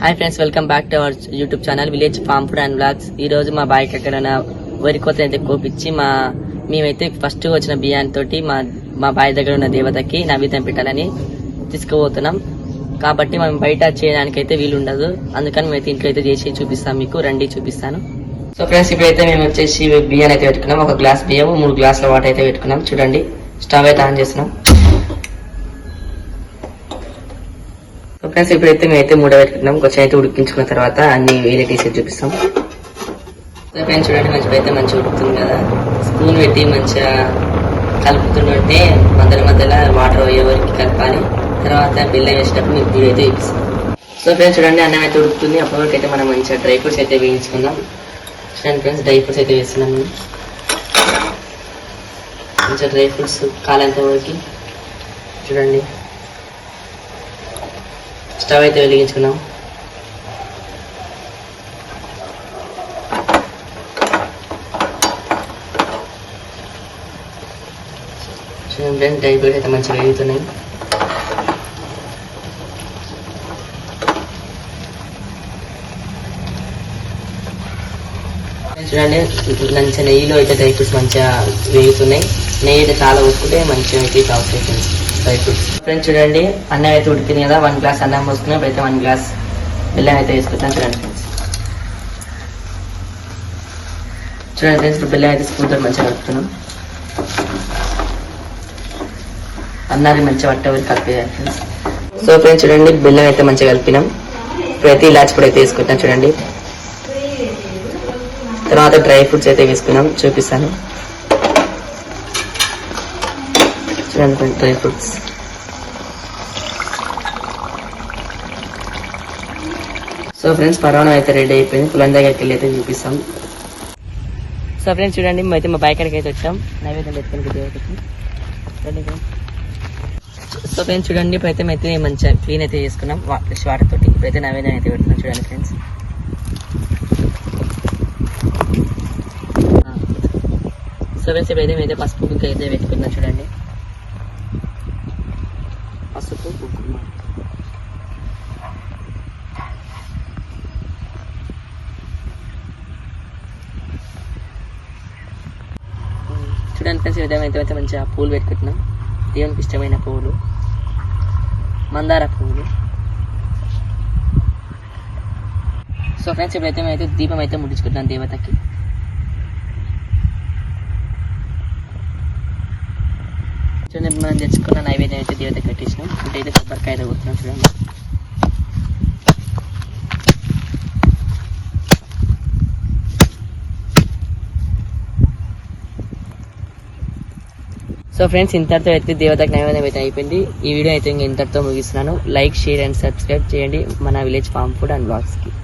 Hi friends welcome back to our YouTube channel village farm food and blogs ఈ రోజు మా బాయ్కి ఎక్కడైనా వరి కోత అయితే కోపించి మా మేమైతే ఫస్ట్ వచ్చిన బియ్యాన్ని తోటి మా మా బాయ్ దగ్గర ఉన్న దేవతకి నైవేద్యం పెట్టాలని తీసుకుపోతున్నాం. కాబట్టి మేము బయట చేయడానికి అయితే వీలు ఉండదు. అందుకని మేమైతే ఇంట్లో అయితే చేసి చూపిస్తాం మీకు రండి చూపిస్తాను. సో ఫ్రెండ్స్ ఇప్పుడైతే మేము వచ్చేసి బియ్యాన్ని అయితే పెట్టుకున్నాం. ఒక గ్లాస్ బియ్యం మూడు గ్లాసుల వాటర్ అయితే పెట్టుకున్నాం. చూడండి స్టవ్ అయితే ఆన్ చేస్తున్నాం. ఓకే ఫ్రెండ్స్ ఇప్పుడైతే మేమైతే మూడ పెట్టుకున్నాం కొంచెం అయితే ఉడికించుకున్న తర్వాత అన్ని వేరే చూపిస్తాం. సో ఫ్రెండ్స్ చూడండి మంచిగా అయితే మంచిగా ఉడుకుతుంది కదా. స్పూన్ పెట్టి మంచిగా కలుపుతుంటే మధ్యలో మధ్యలో వాటర్ అయ్యే కలపాలి. తర్వాత బెల్లం వేసేటప్పుడు మీకు వీడియో అయితే చూపిస్తాం సో ఫ్రెండ్స్ చూడండి అన్నం అయితే ఉడుకుతుంది. అప్పటి వరకు అయితే మనం మంచిగా డ్రై ఫ్రూట్స్ అయితే వేయించుకుందాం. చూడండి ఫ్రెండ్స్ డ్రై ఫ్రూట్స్ అయితే వేస్తున్నాం మేము మంచిగా డ్రై ఫ్రూట్స్ కాలంత వరకు. చూడండి. స్టవ్ అయితే వెలిగించుకున్నాం. చూడండి డ్రై ఫ్రూట్స్ అయితే మంచిగా వేగుతున్నాయి. చూడండి మంచిగా నెయ్యిలో అయితే డ్రై ఫ్రూట్స్ మంచిగా వేగుతున్నాయి. నెయ్యి అయితే చాలా ఉడుకుంటే మంచిగా అయితే అవుతాయి ఫ్రెండ్స్ ఫ్రెండ్స్ చూడండి అన్నం అయితే ఉడికింది కదా వన్ గ్లాస్ అన్నం పోసుకున్నాం ఇప్పుడైతే వన్ గ్లాస్ బెల్లం అయితే వేసుకుంటాం చూడండి ఫ్రెండ్స్ చూడండి ఫ్రెండ్స్ ఇప్పుడు బెల్లం అయితే స్పూన్తో మంచిగా కలుపుతున్నాం. అన్నాన్ని మంచిగా పట్టే వరకు కలిపేయాలి ఫ్రెండ్స్ సో ఫ్రెండ్స్ చూడండి బెల్లం అయితే మంచిగా కలిపినాం. ప్రతి ఇలాచి పొడి అయితే వేసుకుంటాం చూడండి. తర్వాత డ్రై ఫ్రూట్స్ అయితే వేసుకున్నాం చూపిస్తాను. Relevant ఫ్రెండ్స్ సో ఫ్రెండ్స్ పరవానం అయితే రెడీ అయిపోయింది. పులం దగ్గరికి వెళ్ళి అయితే చూపిస్తాం. సో ఫ్రెండ్స్ చూడండి అయితే మా బైక్ అయితే వచ్చాం. నైవేద్యం పెట్టుకుని దేవుడికి సో ఫ్రెండ్స్ చూడండి ఇప్పుడైతే అయితే మంచిగా క్లీన్ అయితే చేసుకున్నాం. ఫ్రెష్ వాటర్ తోటి ఇప్పుడైతే నైవేద్యం అయితే పెడుతున్నాం. చూడండి ఫ్రెండ్స్ సో ఫ్రెండ్స్ ఇప్పుడైతే మేమైతే పసుపు బుక్ అయితే పెట్టుకున్నాం. చూడండి. పసుపు కుంకుమ చూడండి ఫ్రెండ్స్ ఈ విధంగా అయితే అయితే మంచిగా పూలు పెట్టుకుంటున్నాం. దేవునికి ఇష్టమైన పువ్వులు మందార పువ్వులు సో ఫ్రెండ్స్ ఇప్పుడైతే మేమైతే దీపం అయితే ముట్టించుకుంటున్నాం దేవతకి. చూడండి మనం తెచ్చుకున్న నైవేద్యం అయితే దేవత కట్టించినాం అయితే కొబ్బరికాయ అయితే కొడుతున్నాం చూడండి. సో ఫ్రెండ్స్ ఇంతటితో అయితే దేవతకు నైవేద్యం అయితే అయిపోయింది. ఈ వీడియో అయితే ఇంక ఇంతటితో ముగిస్తున్నాను. లైక్ షేర్ అండ్ సబ్స్క్రైబ్ చేయండి మన విలేజ్ ఫామ్ ఫుడ్ అండ్ బ్లాగ్స్కి